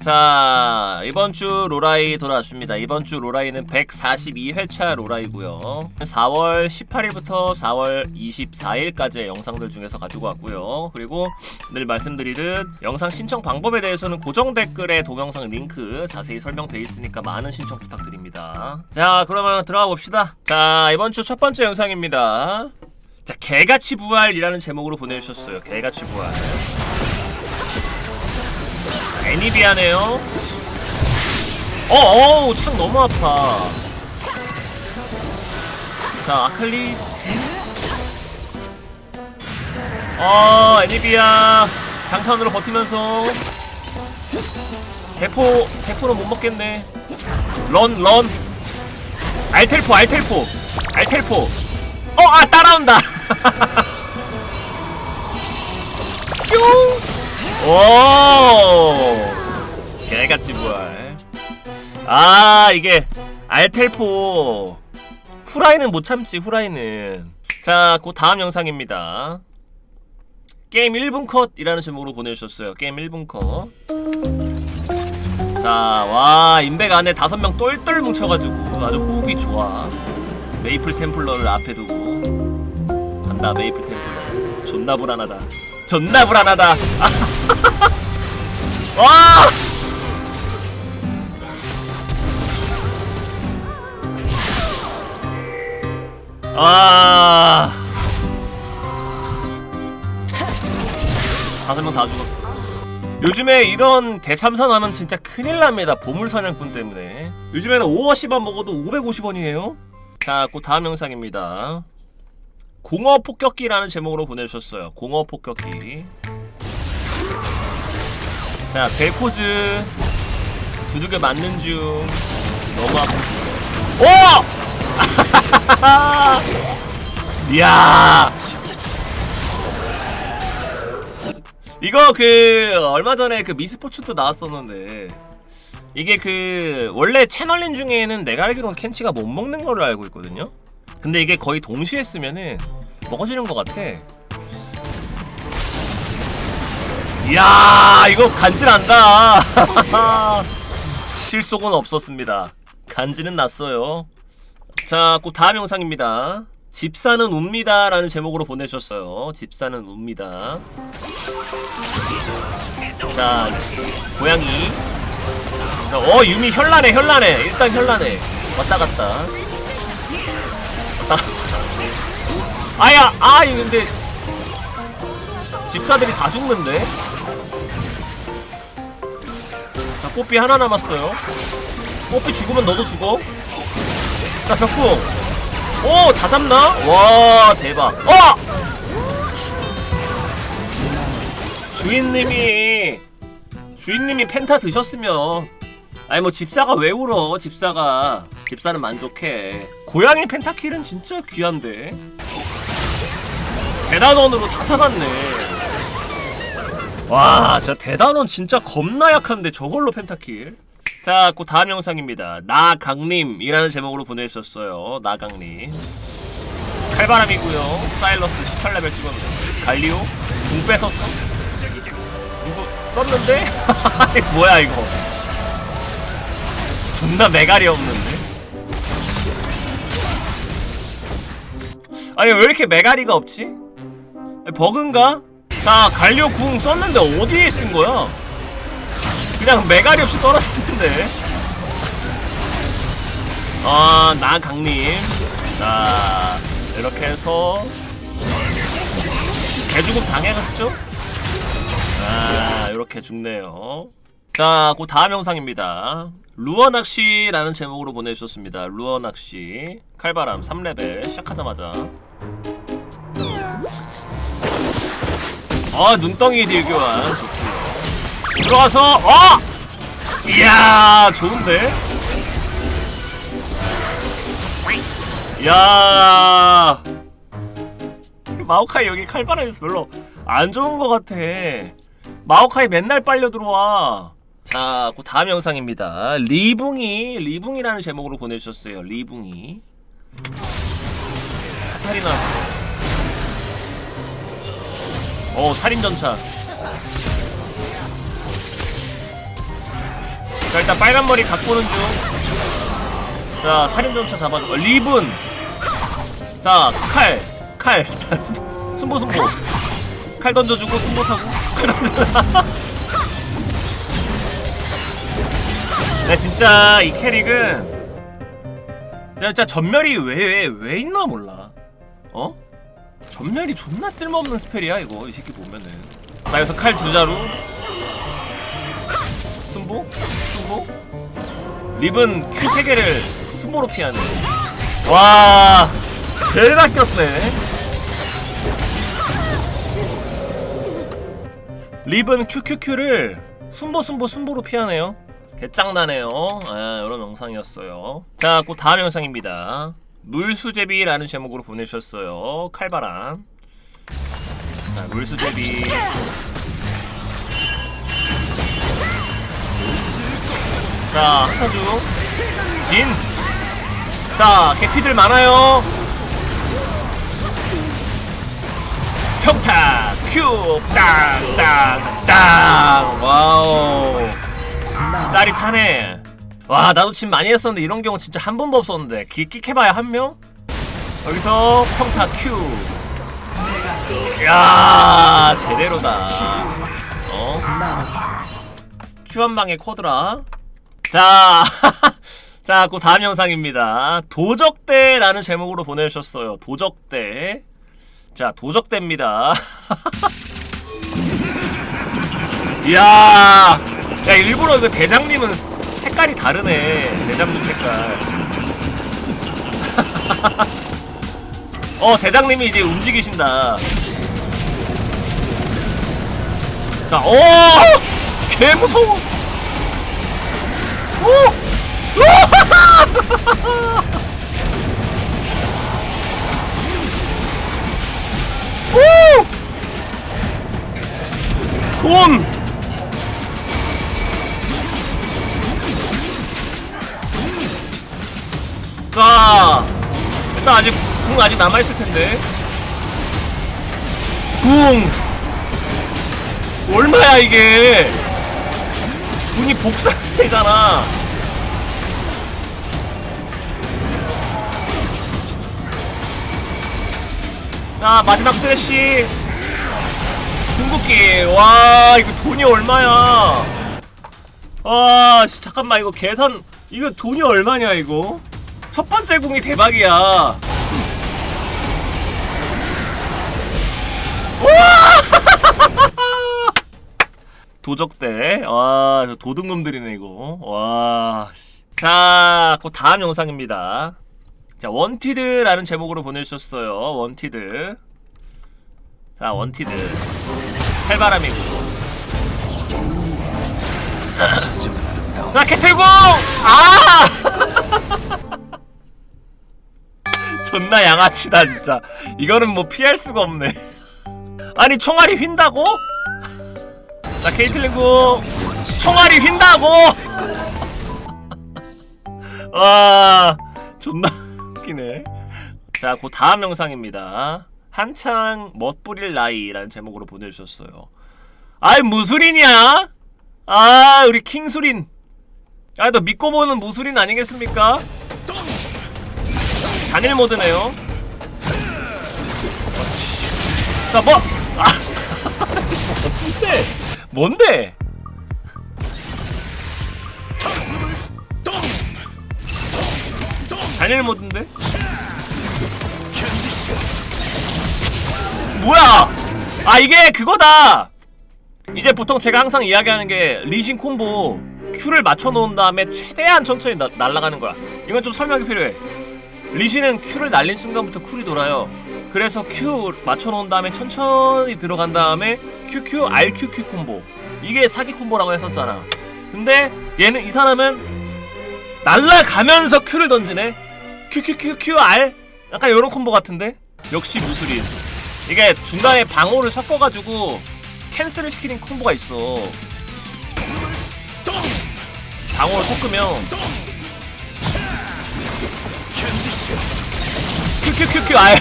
자 이번 주 로라이 돌아왔습니다. 이번 주 로라이는 142회차 로라이고요. 4월 18일부터 4월 24일까지의 영상들 중에서 가지고 왔고요. 그리고 늘 말씀드리듯 영상 신청 방법에 대해서는 고정 댓글에 동영상 링크 자세히 설명돼 있으니까 많은 신청 부탁드립니다. 자 그러면 들어가 봅시다. 자 이번 주 첫 번째 영상입니다. 자 개같이 부활이라는 제목으로 보내주셨어요. 개같이 부활. 애니비하네요. 어, 어우, 창 너무 아파. 자, 아클리. 어, 애니비아. 장판으로 버티면서. 대포, 대포는 못 먹겠네. 런, 런. 알텔포, 알텔포. 알텔포. 어, 아, 따라온다. 뿅! 오! 개같이 부활. 아, 이게 알텔포. 후라이는 못 참지, 후라이는. 자, 그 다음 영상입니다. 게임 1분 컷이라는 제목으로 보내주셨어요. 게임 1분 컷. 자, 와, 인백 안에 다섯 명 똘똘 뭉쳐가지고 아주 호흡이 좋아. 메이플 템플러를 앞에 두고 간다, 메이플 템플러. 존나 불안하다. 존나 불안하다. 와! 아. 다섯 명 다 죽었어. 요즘에 이런 대참사나면 진짜 큰일 납니다. 보물 사냥꾼 때문에. 요즘에는 5원씩만 먹어도 550원이에요. 자, 그 다음 영상입니다. 공어 폭격기라는 제목으로 보내주셨어요. 공어 폭격기. 자, 벨코즈 두둑에 맞는 중 너무 아프. 오! 이야. 이거 그 얼마 전에 그 미스포츠도 나왔었는데 이게 그 원래 채널린 중에는 내가 알기로는 켄치가 못 먹는 거를 알고 있거든요. 근데 이게 거의 동시에 쓰면은 먹어지는 것 같아. 이야 이거 간지난다. 실속은 없었습니다. 간지는 났어요. 자, 그 다음 영상입니다. 집사는 웁니다 라는 제목으로 보내주셨어요. 집사는 웁니다. 자, 고양이. 자, 어 유미 현란해 현란해. 일단 현란해. 왔다 갔다. 왔다. 아야, 아 이거 근데 집사들이 다 죽는데. 자, 뽀삐 하나 남았어요. 뽀삐 죽으면 너도 죽어. 자, 벽궁. 오, 다 잡나? 와, 대박. 어! 주인님이 주인님이 펜타 드셨으면 아니 뭐 집사가 왜 울어 집사가 집사는 만족해 고양이 펜타킬은 진짜 귀한데 대단원으로 다 찾았네 와 진짜 대단원 진짜 겁나 약한데 저걸로 펜타킬 자, 그 다음 영상입니다. 나강림이라는 제목으로 보내주셨어요. 나강림. 칼바람이고요. 사일러스 18레벨 찍었는데. 갈리오? 궁 뺏었어? 이거 썼는데? 뭐야 이거? 존나 메갈이 없는데? 아니 왜 이렇게 메가리가 없지? 버그인가? 자 갈리오 궁 썼는데 어디에 쓴 거야? 그냥 메갈이 없이 떨어졌는데 아, 나 강림 자 이렇게 해서 개죽음 당해갔죠? 아 이렇게 죽네요 자, 그 다음 영상입니다. 루어 낚시라는 제목으로 보내주셨습니다. 루어 낚시 칼바람 3레벨 시작하자마자 아 눈덩이 딜교환 좋습니다. 들어와서 어! 이야 좋은데? 이야 마오카이 여기 칼바람에서 별로 안 좋은 것 같아 마오카이 맨날 빨려 들어와 자, 그 다음 영상입니다. 리붕이 리붕이라는 제목으로 보내주셨어요. 리붕이 카타리나. 어 살인 전차. 자 일단 빨간 머리 갖고 오는 중 자 살인 전차 잡아줘. 어, 리븐. 자칼칼. 순보 순보 칼 던져주고 순보 타고. 칼 던져 네 진짜 이 캐릭은 진짜 전멸이 왜 왜 왜 있나 몰라 어? 전멸이 존나 쓸모없는 스펠이야 이거 이 새끼 보면은. 자 여기서 칼 두 자루. 순보 순보 립은 큐 세 개를 순보로 피하네. 와 제일 아꼈네. 립은 QQQ를 순보 순보 순보로 피하네요. 개짱나네요. 아 이런 영상이었어요. 자곧 다음 영상입니다 물수제비라는 제목으로 보내주셨어요. 칼바람. 자 물수제비. 자 한타주. 진 자 개피들 많아요. 평타. 큐. 땅 땅 땅. 와우. 짜릿하네 와 나도 진 많이 했었는데 이런 경우 진짜 한 번도 없었는데 기끽해봐야 한 명? 여기서 평타 큐야 제대로다 어? 큐한 방에 쿼드라 자 자, 그 다음 영상입니다. 도적대라는 제목으로 보내주셨어요. 도적대. 자, 도적대입니다. 이야, 야 일부러 이거 대장님은 색깔이 다르네. 대장님 색깔. 어, 대장님이 이제 움직이신다. 자, 오, 개 무서워. 오, 오! 돈! 자, 일단 아직 궁 아직 남아 있을 텐데. 궁 얼마야 이게? 궁이 복사되잖아. 자 마지막 스레시 궁극기 와 이거 돈이 얼마야 아 씨, 잠깐만 이거 계산 이거 돈이 얼마냐 이거 첫 번째 궁이 대박이야. 와! 도적대. 와 저 도둑놈들이네 이거. 와 자 그 다음 영상입니다. 자 원티드라는 제목으로 보내주셨어요. 원티드. 자 원티드. 칼바람이고. 자 캐틀공! 아 존나 양아치다 진짜 이거는 뭐 피할 수가 없네 아니 총알이 휜다고? 자 케이틀린공 총알이 휜다고 와 존나 웃기네. 자, 그 다음 영상입니다. 한창 멋부릴 나이라는 제목으로 보내주셨어요. 아이 무술인이야? 아, 우리 킹수린. 아, 너 믿고 보는 무술인 아니겠습니까? 단일 모드네요. 자, 뭐? 아, 뭔데? 뭔데? 단일 모드인데? 뭐야? 아 이게 그거다. 이제 보통 제가 항상 이야기하는 게 리신 콤보 Q를 맞춰 놓은 다음에 최대한 천천히 나, 날아가는 거야. 이건 좀 설명이 필요해. 리신은 Q를 날린 순간부터 쿨이 돌아요. 그래서 Q 맞춰 놓은 다음에 천천히 들어간 다음에 QQ RQQ 콤보. 이게 사기 콤보라고 했었잖아. 근데 얘는 이 사람은 날라가면서 Q를 던지네. QQQQR 약간 요런 콤보 같은데 역시 무술인 이게 중간에 방어를 섞어가지고 캔슬을 시키는 콤보가 있어 방어를 섞으면 QQQQR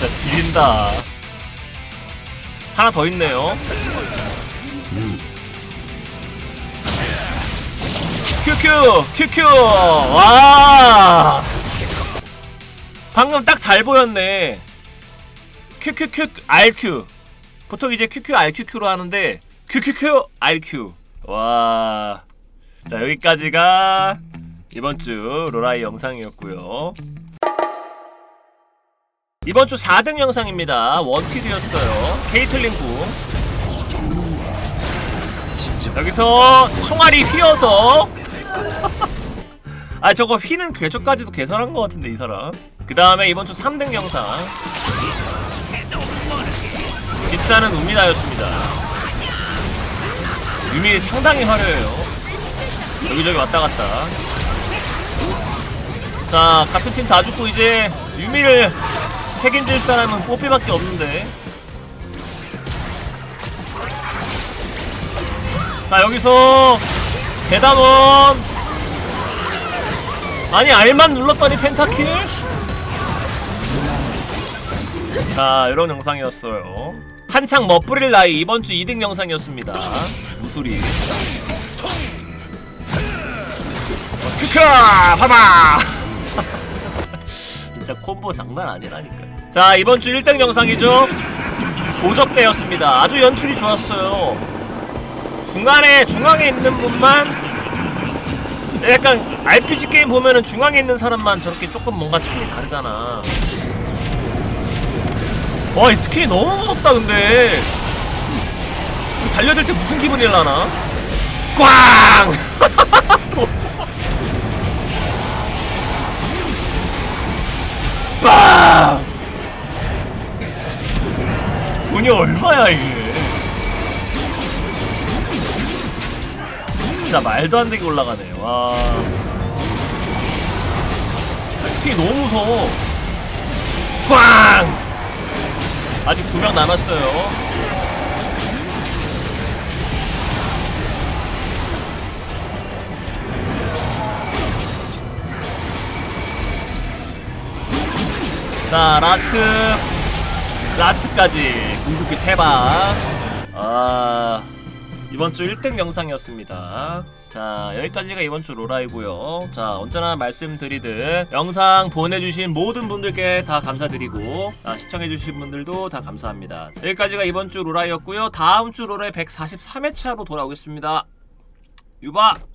진짜 지린다. 하나 더 있네요. 큐큐 큐큐. 와. 방금 딱 잘 보였네. 큐큐큐 RQ 보통 이제 QQ RQQ로 하는데 QQQ RQ 와. 자 여기까지가 이번 주 로라이 영상이었고요. 이번 주 4등 영상입니다. 원티드였어요. 케이틀린 궁 여기서 총알이 휘어서. 아 저거 휘는 궤적까지도 개선한 것 같은데 이 사람. 그 다음에 이번 주 3등 영상. 집사는 웁니다였습니다. 유미 상당히 화려해요. 여기저기 왔다 갔다 자 같은 팀 다 죽고 이제 유미를 책임질 사람은 뽀삐밖에 없는데. 자 여기서 대담원. 아니 R만 눌렀더니 펜타킬? 자 이런 영상이었어요. 한창 멋부릴 나이 이번 주 2등 영상이었습니다. 무소리 크크 봐봐 진짜 콤보 장난 아니라니까 자 이번 주 1등 영상이죠 도적대였습니다 아주 연출이 좋았어요 중간에 중앙에 있는 분만 약간 RPG 게임 보면은 중앙에 있는 사람만 저렇게 조금 뭔가 스킨이 다르잖아. 와, 이 스킨이 너무 무섭다, 근데. 달려들 때 무슨 기분일라나? 꽝! 빵! 돈이 얼마야, 이게? 진짜 말도 안 되게 올라가네. 와. 스피 너무 무서워. 꽝! 아직 두 명 남았어요. 자, 라스트. 라스트까지 궁극기 세방 아. 이번 주 1등 영상이었습니다. 자, 여기까지가 이번 주 로라이고요. 자, 언제나 말씀드리듯 영상 보내주신 모든 분들께 다 감사드리고 자, 시청해주신 분들도 다 감사합니다. 자, 여기까지가 이번 주 로라이였고요. 다음 주 로라이 143회차로 돌아오겠습니다. 유바!